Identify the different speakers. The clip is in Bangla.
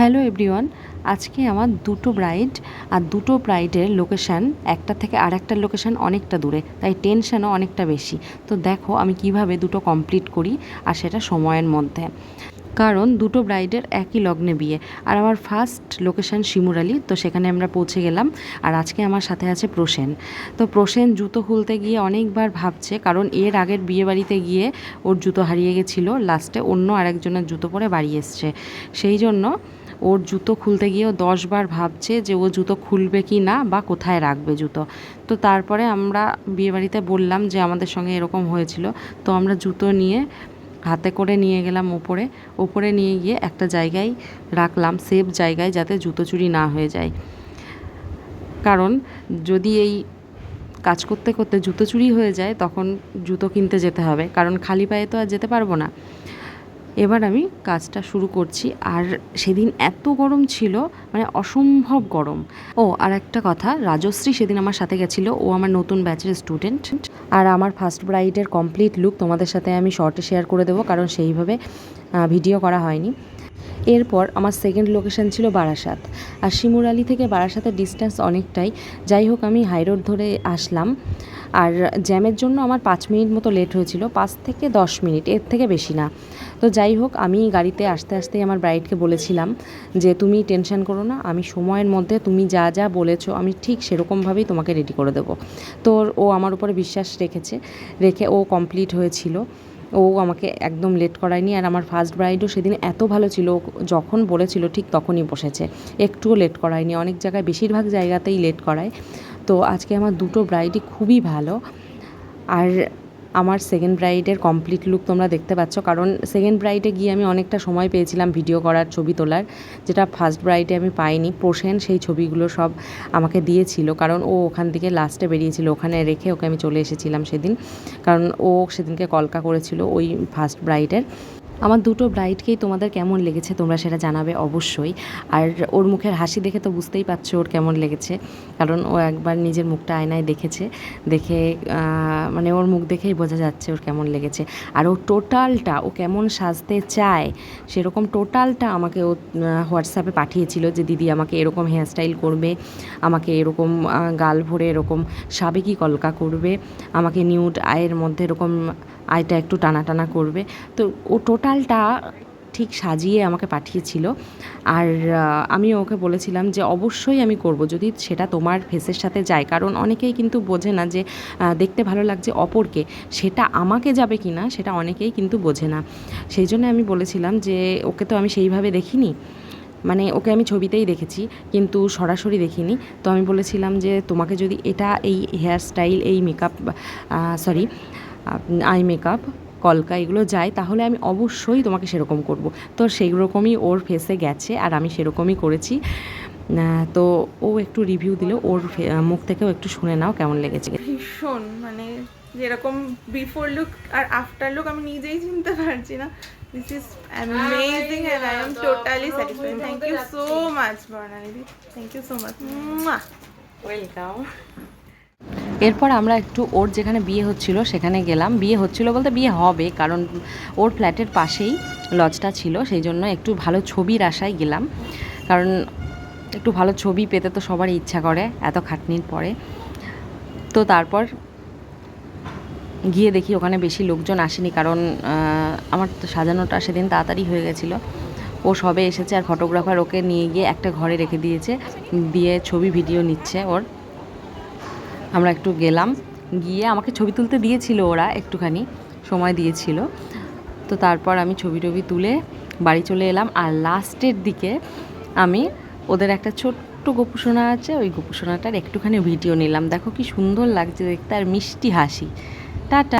Speaker 1: হ্যালো এভরিওয়ান, আজকে আমার দুটো ব্রাইড আর দুটো ব্রাইডের লোকেশান, একটা থেকে আর একটা লোকেশান অনেকটা দূরে, তাই টেনশানও অনেকটা বেশি। তো দেখো আমি কীভাবে দুটো কমপ্লিট করি, আর সেটা সময়ের মধ্যে। কারণ দুটো ব্রাইডের একই লগ্নে বিয়ে, আর আমার ফার্স্ট লোকেশান শিমুরালি তো সেখানে আমরা পৌঁছে গেলাম, আর আজকে আমার সাথে আছে প্রসেন। তো প্রসেন জুতো খুলতে গিয়ে অনেকবার ভাবছে, কারণ এর আগের বিয়ে বাড়িতে গিয়ে ওর জুতো হারিয়ে গেছিল, লাস্টে অন্য আরেকজনের জুতো পরে বাড়ি এসছে। সেই জন্য ওর জুতো খুলতে গিয়েও দশবার ভাবছে যে ও জুতো খুলবে কি না বা কোথায় রাখবে জুতো। তো তারপরে আমরা বিয়েবাড়িতে বললাম যে আমাদের সঙ্গে এরকম হয়েছিল। তো আমরা জুতো নিয়ে হাতে করে নিয়ে গেলাম ওপরে। ওপরে নিয়ে গিয়ে একটা জায়গায় রাখলাম সেফ জায়গায় যাতে জুতো চুরি না হয়ে যায়। কারণ যদি এই কাজ করতে করতে জুতো চুরি হয়ে যায়, তখন জুতো কিনতে যেতে হবে। কারণ খালি পায়ে তো আর যেতে পারব না। এবার আমি কাজটা শুরু করছি। আর সেদিন এত গরম ছিল মানে অসম্ভব গরম। ও, আর একটা কথা, রাজশ্রী সেদিন আমার সাথে গেছিল। ও আমার নতুন ব্যাচের স্টুডেন্ট আর আমার ফার্স্ট ব্রাইডের কমপ্লিট লুক তোমাদের সাথে আমি শর্টে শেয়ার করে দেবো, কারণ সেইভাবে ভিডিও করা হয়নি। এরপর আমার সেকেন্ড লোকেশন ছিল বারাসাত। আর শিমুরালি থেকে বারাসাতের ডিস্টেন্স অনেকটাই। যাই হোক, আমি হাইরোড ধরে আসলাম। আর জ্যামের জন্য আমার পাঁচ মিনিট মতো লেট হয়েছিল। পাঁচ থেকে দশ মিনিট, এর থেকে বেশি না। তো যাই হোক, আমি গাড়িতে আসতে আসতেই আমার ব্রাইডকে বলেছিলাম যে, তুমি টেনশন করো না, আমি সময়ের মধ্যে তুমি যা যা বলেছ, আমি ঠিক সেরকমভাবেই তোমাকে রেডি করে দেবো। তো ও আমার উপরে বিশ্বাস রেখেছে, রেখে ও কমপ্লিট হয়েছিল। ও আমাকে একদম লেট করায়নি আর আমার ফার্স্ট ব্রাইডও সেদিন এত ভালো ছিল যখন বলেছিল ঠিক তখনই বসেছে। একটুও লেট করায়নি, অনেক জায়গায় বেশিরভাগ জায়গাতেই লেট করায়। তো আজকে আমার দুটো ব্রাইডই খুবই ভালো। আর আমার সেকেন্ড ব্রাইডের কমপ্লিট লুক তোমরা দেখতে পাচ্ছ। কারণ সেকেন্ড ব্রাইডে গিয়ে আমি অনেকটা সময় পেয়েছিলাম ভিডিও করার, ছবি তোলার। যেটা ফার্স্ট ব্রাইডে আমি পাইনি। প্রসেন সেই ছবিগুলো সব আমাকে দিয়েছিল। কারণ ও ওখান থেকে লাস্টে বেরিয়েছিল। ওখানে রেখে ওকে আমি চলে এসেছিলাম সেদিন। কারণ ও সেদিনকে কলকা করেছিল ওই ফার্স্ট ব্রাইডের আমার দুটো ব্রাইডকেই তোমাদের কেমন লেগেছে তোমরা সেটা জানাবে অবশ্যই। আর ওর মুখের হাসি দেখে তো বুঝতেই পারছ ওর কেমন লেগেছে। কারণ ও একবার নিজের মুখটা আয়নায় দেখেছে, দেখে মানে ওর মুখ দেখেই বোঝা যাচ্ছে ওর কেমন লেগেছে। আর ও টোটালটা ও কেমন সাজতে চায়, সেরকম টোটালটা আমাকে ও হোয়াটসঅ্যাপে পাঠিয়েছিল যে, দিদি, আমাকে এরকম হেয়ারস্টাইল করবে, আমাকে এরকম গাল ভরে এরকম সাবেকি কলকা করবে, আমাকে নিউড আয়ের মধ্যে এরকম আয়টা একটু টানা টানা করবে। তো ও টোটালটা ঠিক সাজিয়ে আমাকে পাঠিয়েছিল। আর আমি ওকে বলেছিলাম যে অবশ্যই আমি করব, যদি সেটা তোমার ফেসের সাথে যায়। কারণ অনেকেই কিন্তু বোঝে না যে দেখতে ভালো লাগছে অপরকে, সেটা আমাকে যাবে কি না সেটা অনেকেই কিন্তু বোঝে না। সেই জন্য আমি বলেছিলাম যে, ওকে তো আমি সেইভাবে দেখিনি। মানে ওকে আমি ছবিতেই দেখেছি, কিন্তু সরাসরি দেখিনি। তো আমি বলেছিলাম যে, তোমাকে যদি এটা, এই হেয়ার স্টাইল এই মেকআপ সরি আই মেকআপ কলকা এগুলো যায় তাহলে আমি অবশ্যই তোমাকে সেরকম করব। তো সেই রকমই ওর ফেসে গেছে আর আমি সেরকমই করেছি। তো ও একটু রিভিউ দিল ওর মুখ থেকেও একটু শুনে নাও কেমন লেগেছে।
Speaker 2: ভীষণ মানে যেরকম বিফোর লুক আর আফটার লুক আমি নিজেই চিনতে পারছি না। This is amazing and I am totally satisfied thank you so much বর্ণালিদি thank you so much
Speaker 1: welcome এরপর আমরা একটু ওর যেখানে বিয়ে হচ্ছিল সেখানে গেলাম। বিয়ে হচ্ছিল বলতে বিয়ে হবে কারণ ওর ফ্ল্যাটের পাশেই লজটা ছিল, সেই জন্য একটু ভালো ছবির আশায় গেলাম। কারণ একটু ভালো ছবি পেতে তো সবারই ইচ্ছা করে এত খাটনির পরে। তো তারপর গিয়ে দেখি ওখানে বেশি লোকজন আসেনি কারণ আমার তো সাজানোটা সেদিন তাড়াতাড়ি হয়ে গেছিল। ও সবে এসেছে আর ফটোগ্রাফার ওকে নিয়ে গিয়ে একটা ঘরে রেখে দিয়েছে। দিয়ে ছবি ভিডিও নিচ্ছে ওর। আমরা একটু গেলাম, গিয়ে আমাকে ছবি তুলতে দিয়েছিল ওরা একটুখানি, সময় দিয়েছিল। তো তারপর আমি ছবি টবি তুলে বাড়ি চলে এলাম আর লাস্টের দিকে আমি ওদের একটা ছোট্ট গোপুসোনা আছে, ওই গোপুসোনাটার একটুখানি ভিডিও নিলাম। দেখো কি সুন্দর লাগছে দেখতে আর মিষ্টি হাসি। টাটা।